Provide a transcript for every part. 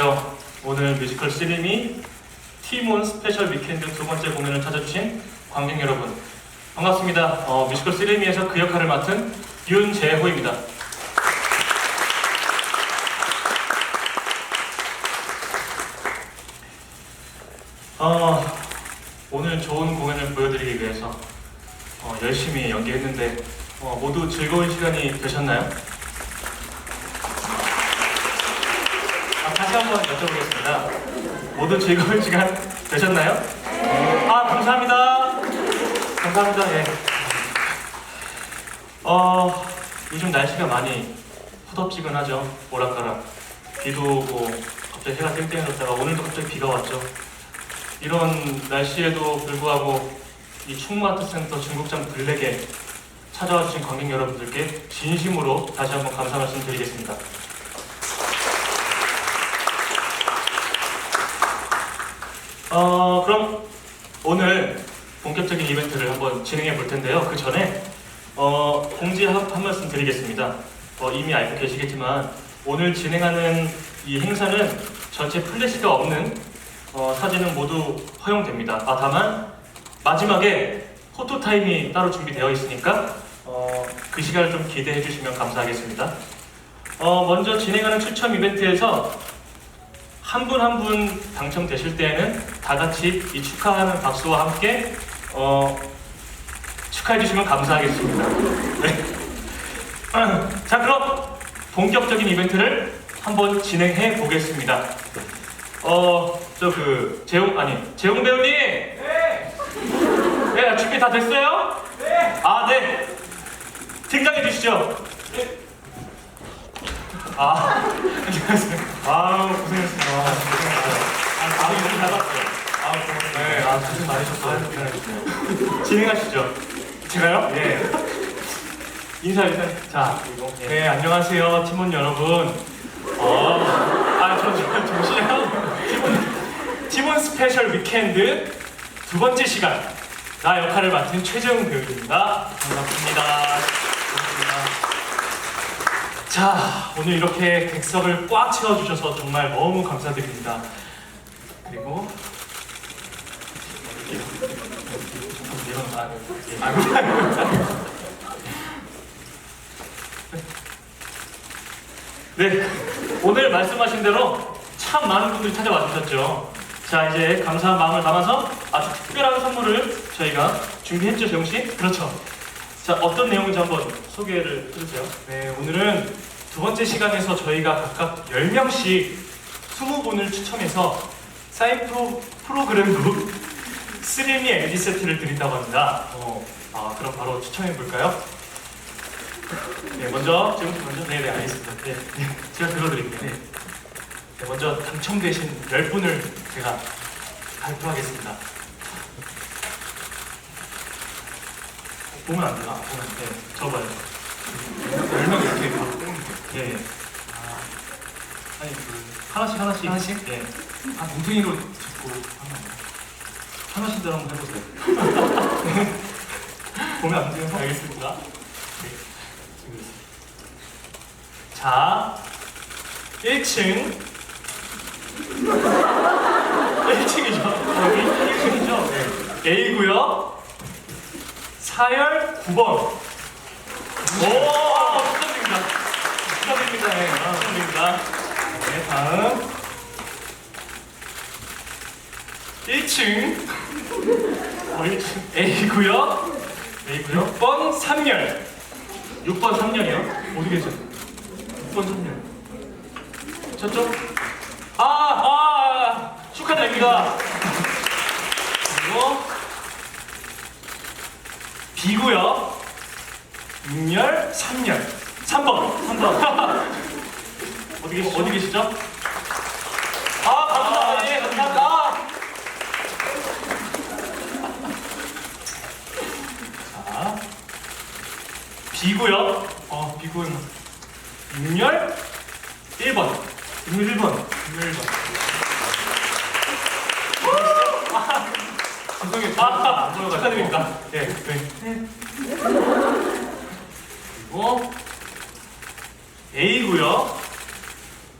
안녕하세요. 오늘 뮤지컬 씨름이 티몬 스페셜 위켄드 두 번째 공연을 찾아주신 관객 여러분 반갑습니다. 어, 뮤지컬 씨름이에서 그 역할을 맡은 윤재호입니다. 어, 오늘 좋은 공연을 보여드리기 위해서 어, 열심히 연기했는데 어, 모두 즐거운 시간이 되셨나요? 아, 다시 한번 여쭤보겠습니다. 모두 즐거운 시간 되셨나요? 아, 감사합니다. 감사합니다. 예. 어, 요즘 날씨가 많이 후덥지근하죠. 오락가락. 비도 오고, 갑자기 해가 땡땡해졌다가 오늘도 갑자기 비가 왔죠. 이런 날씨에도 불구하고 이 충마트 센터 중국장 블랙에 찾아와 주신 관객 여러분들께 진심으로 다시 한번 감사 말씀 드리겠습니다. 어, 그럼 오늘 본격적인 이벤트를 한번 진행해 볼 텐데요. 그 전에 어, 공지 한, 한 말씀 드리겠습니다. 어, 이미 알고 계시겠지만 오늘 진행하는 이 행사는 전체 플래시가 없는 어, 사진은 모두 허용됩니다. 아, 다만 마지막에 포토 타임이 따로 준비되어 있으니까 어, 그 시간을 좀 기대해 주시면 감사하겠습니다. 어, 먼저 진행하는 추첨 이벤트에서 한 분 한 분 당첨되실 때에는 다 같이 이 축하하는 박수와 함께 어, 축하해 주시면 감사하겠습니다. 네. 자 그럼 본격적인 이벤트를 한번 진행해 보겠습니다. 어, 저 그 재홍 아니 재홍 배우님. 네. 네, 준비 다 됐어요? 네. 아, 네. 등장해 주시죠. 네. 아, 안녕하세요. 아, 고생했어요. 아, 마음이 너무 잘 봤어요. 아, 고맙습니다. 네, 아, 고생 많으셨어요. 진행하시죠. 제가요? 네. 인사 인사. 자, 이거. 네, 안녕하세요, 팀원 여러분. 어, 아, 저, 저, 잠시만요. 팀원, 팀원 스페셜 위켄드 두 번째 시간. 나 역할을 맡은 최재웅 배우입니다. 반갑습니다. 자, 오늘 이렇게 객석을 꽉 채워주셔서 정말 너무 감사드립니다. 그리고 이런 아, 예, 아, 네, 오늘 말씀하신 대로 참 많은 분들이 찾아와 주셨죠. 자, 이제 감사한 마음을 담아서 아주 특별한 선물을 저희가 준비했죠, 재용 씨? 그렇죠. 자, 어떤 내용인지 한번 소개를 해주세요. 네, 오늘은 두 번째 시간에서 저희가 각각 10명씩 20분을 추첨해서 사인 프로, 프로그램북 스리미 LG 세트를 드린다고 합니다. 어, 아, 그럼 바로 추첨해 볼까요? 네, 먼저 지금 먼저 네, 네, 알겠습니다. 네, 네, 제가 들어드릴게요. 네. 네, 먼저 당첨되신 10분을 제가 발표하겠습니다. 보면 안 돼요. 아, 보면 안 돼요. 저 봐요. 10명 이렇게 다 예. 아, 아니, 그, 하나씩 하나씩. 하나씩? 예. 아, 뭉탱이로 짓고 하나. 하나씩들 한번 해보세요. 네. 보면 안 돼요. 알겠습니다. 네. 지금 자, 1층. 1층이죠. 여기 1층이죠. 네. A구요. 사열 9번. 오, 축하드립니다. 네, 아, 축하드립니다. 네, 다음. 1층. 어, 1층. A구요. A구요. 6번 3열. 6번 3열이요? 어디 계세요? 6번 3열. 저쪽? 아, 아, 축하드립니다. 그리고 B고요. 6열, 3열. 3번. 3번. 어디 계시죠? 어디 계시죠? 아, 감사합니다. 예, 감사합니다. 자, B고요. 어, B고요. 6열 1번. 6열 1번. 6열 1번. 죄송해요. 아, 축하드립니다. 예, 네. 그리고 A고요.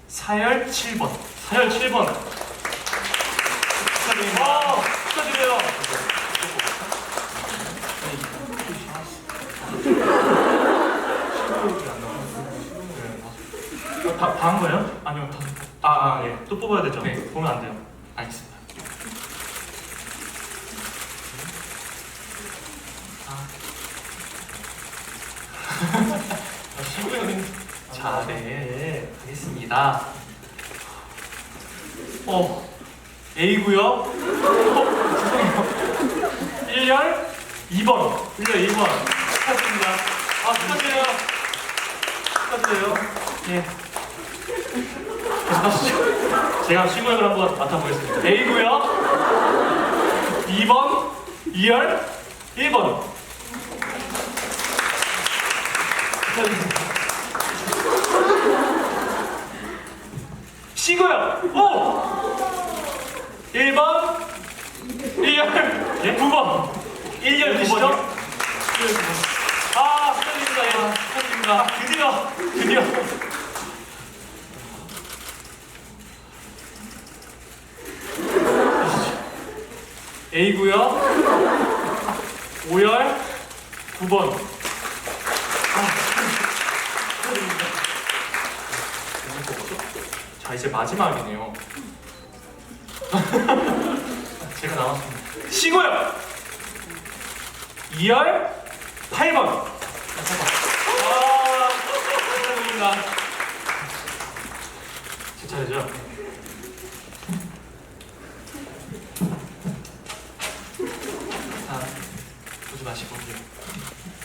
사열 7번. 사열 7번. 축하드립니다. 와, 축하드려요. 다, 다 한 거예요? 아니요, 더. 아, 아, 예. 또 뽑아야 되죠? 네. 보면 안 돼요. 알겠습니다. 아, 신구형님 자, 네. 네. 하겠습니다. 어, A구요. 어, 죄송해요. 1열 2번. 1년 2번. 축하드립니다. 아, 축하드려요. 축하드려요. 예. 계속하시죠. 제가 신구형을 한번 맡아보겠습니다. A구요. 2번. 2열 1번. 축하드립니다. C구요. 오! 1번. 1열 예? 9번. 1열 누구시죠? 9번이요? 아, 축하드립니다. 예, 축하드립니다. 드디어, 드디어. A구요. 5열 9번. 아, 축하드립니다. 자, 이제 마지막이네요. 제가 나왔습니다. 시고요. 2열 8번. 아, 축하드립니다. 제 차례죠? 자, 보지 마시고.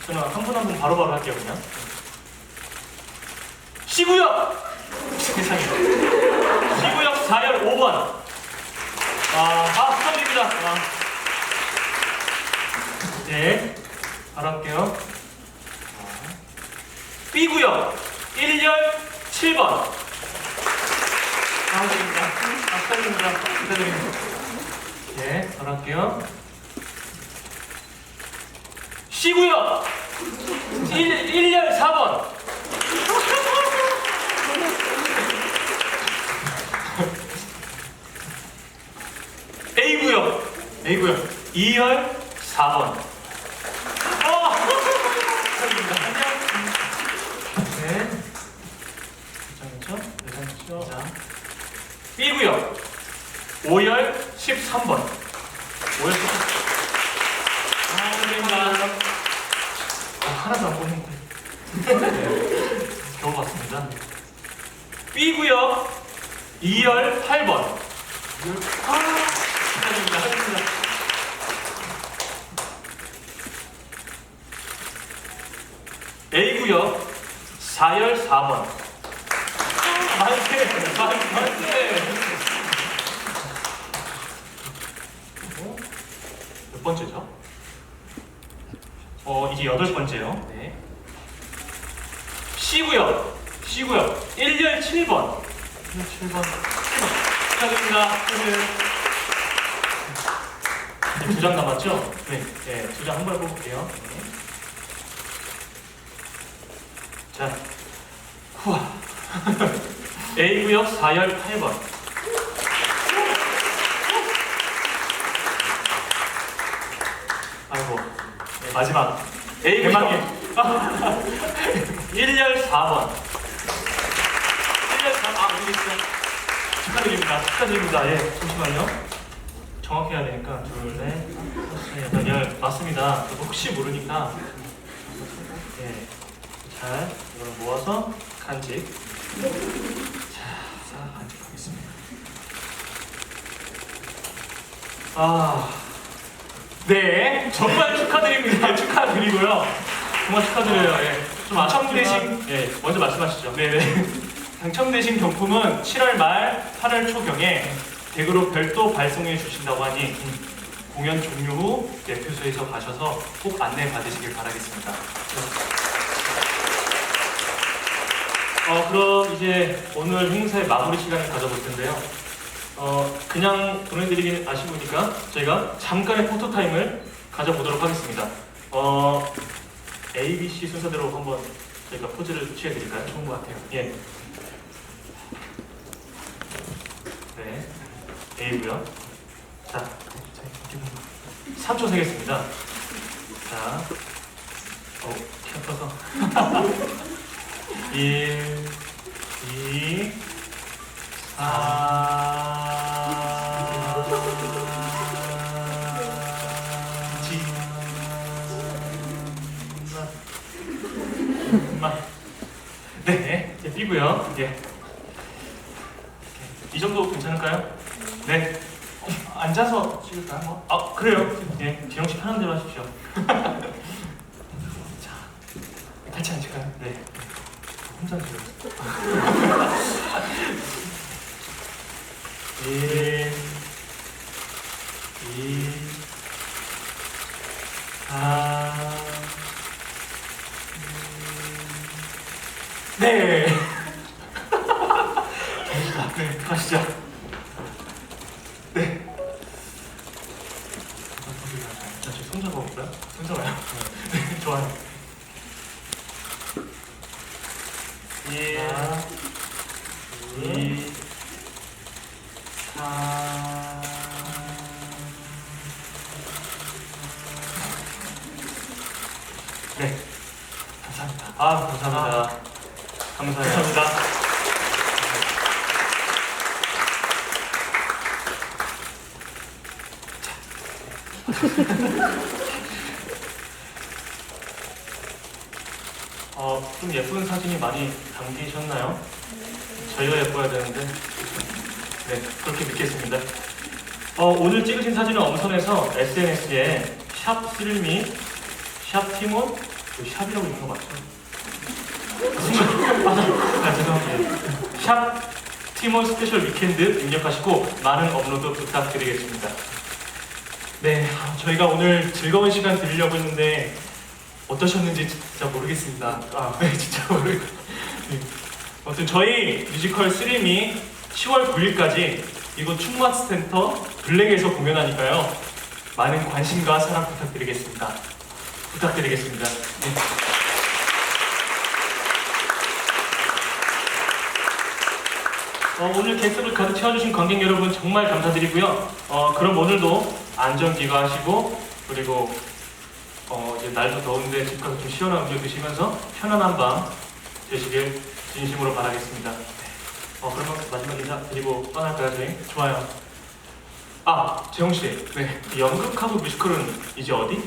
저는 한 분 한 분 바로바로 할게요, 그냥. 시구요. 세상에. 시구역 4열 5번. 아, 아, 축하드립니다. 아. 네. 바로 할게요. B구역 1열 7번. 축하드립니다. 아, 축하드립니다. 축하드립니다. 네, 바로 할게요. C구역 1, 1열 4번. A고요. 2열 4번. 아, 축하드립니다. 네. 괜찮죠? 괜찮죠? 자, B구역 5열 13번. 5열 아, 축하드립니다. 아, 하나도 안 뽑는데. 네. 겨우 봤습니다. B구역 2열 8번. 아, 축하드립니다. A구역 4열 4번. 만세! 만세! 어? 몇 번째죠? 어, 이게 여덟 번째요. 네. C구역 C구역 1열 7번. 7번. 축하드립니다. 두장 남았죠? 네. 네, 두 장 한 번에 뽑을게요. 자, 후아. A구역 4열 8번. 아이고. 네, 마지막. A구역 대망의. 1열 4번. 1열 4번. 아, 여기 있어요. 축하드립니다. 축하드립니다. 예, 잠시만요. 정확히 해야 되니까. 둘, 넷, 다섯, 여섯, 열. 맞습니다. 혹시 모르니까. 예. 잘, 이걸 모아서 간직. 자, 싹 간직하겠습니다. 아. 네, 정말 축하드립니다. 축하드리고요. 정말 축하드려요. 예. 좀 아쉽지만, 예, 먼저 말씀하시죠. 네네. 당첨되신 경품은 7월 말 8월 초경에 댁으로 별도 발송해 주신다고 하니 음, 공연 종료 후 매표소에서 가셔서 꼭 안내 받으시길 바라겠습니다. 어, 그럼 이제 오늘 행사의 마무리 시간을 가져볼 텐데요. 어, 그냥 보내드리긴 아쉬우니까 저희가 잠깐의 포토타임을 가져보도록 하겠습니다. 어, A, B, C 순서대로 한번 저희가 포즈를 취해드릴까요? 좋은 것 같아요. 예. A고요. 자, 3초 세겠습니다. 자, 어, 키 아파서. 1, 2, 4, 네, 이제 B고요. 예. 이 정도 괜찮을까요? 네. 어, 앉아서 찍을까요? 뭐? 아, 그래요? 예, 지영 씨 편한 대로 하십시오. 자, 같이 앉을까요? 네. 혼자 앉아요. 1, 2, 4, 네. 네, 가시죠. 네. 나 지금 손잡아 볼까요? 손잡아요? 네, 좋아요. 예. 2, 4, 네. 감사합니다. 아, 감사합니다. 감사해요. 감사합니다. 어, 좀 예쁜 사진이 많이 담기셨나요? 저희가 예뻐야 되는데. 네, 그렇게 믿겠습니다. 어, 오늘 찍으신 사진은 엄선해서 SNS에 샵 스릴미, 샵 티몬, 그 샵이라고 있는 거 맞죠? 아, 죄송합니다. 샵 티몬 스페셜 위켄드 입력하시고 많은 업로드 부탁드리겠습니다. 네, 아, 저희가 오늘 즐거운 시간 드리려고 했는데 어떠셨는지 진짜 모르겠습니다. 아, 네, 진짜 모르겠어요. 네. 아무튼 저희 뮤지컬 스림이 10월 9일까지 이곳 충마트 센터 블랙에서 공연하니까요. 많은 관심과 사랑 부탁드리겠습니다. 부탁드리겠습니다. 네. 어, 오늘 게스트를 가득 채워주신 관객 여러분 정말 감사드리고요. 어, 그럼 오늘도 안전 기거하시고 그리고 어, 이제 날도 더운데 집 가서 좀 시원한 음료 드시면서 편안한 밤 되시길 진심으로 바라겠습니다. 네. 어, 그러면 마지막 인사 드리고 떠날까요, 저희? 좋아요. 아, 재홍 씨. 네. 연극하고 뮤지컬은 이제 어디?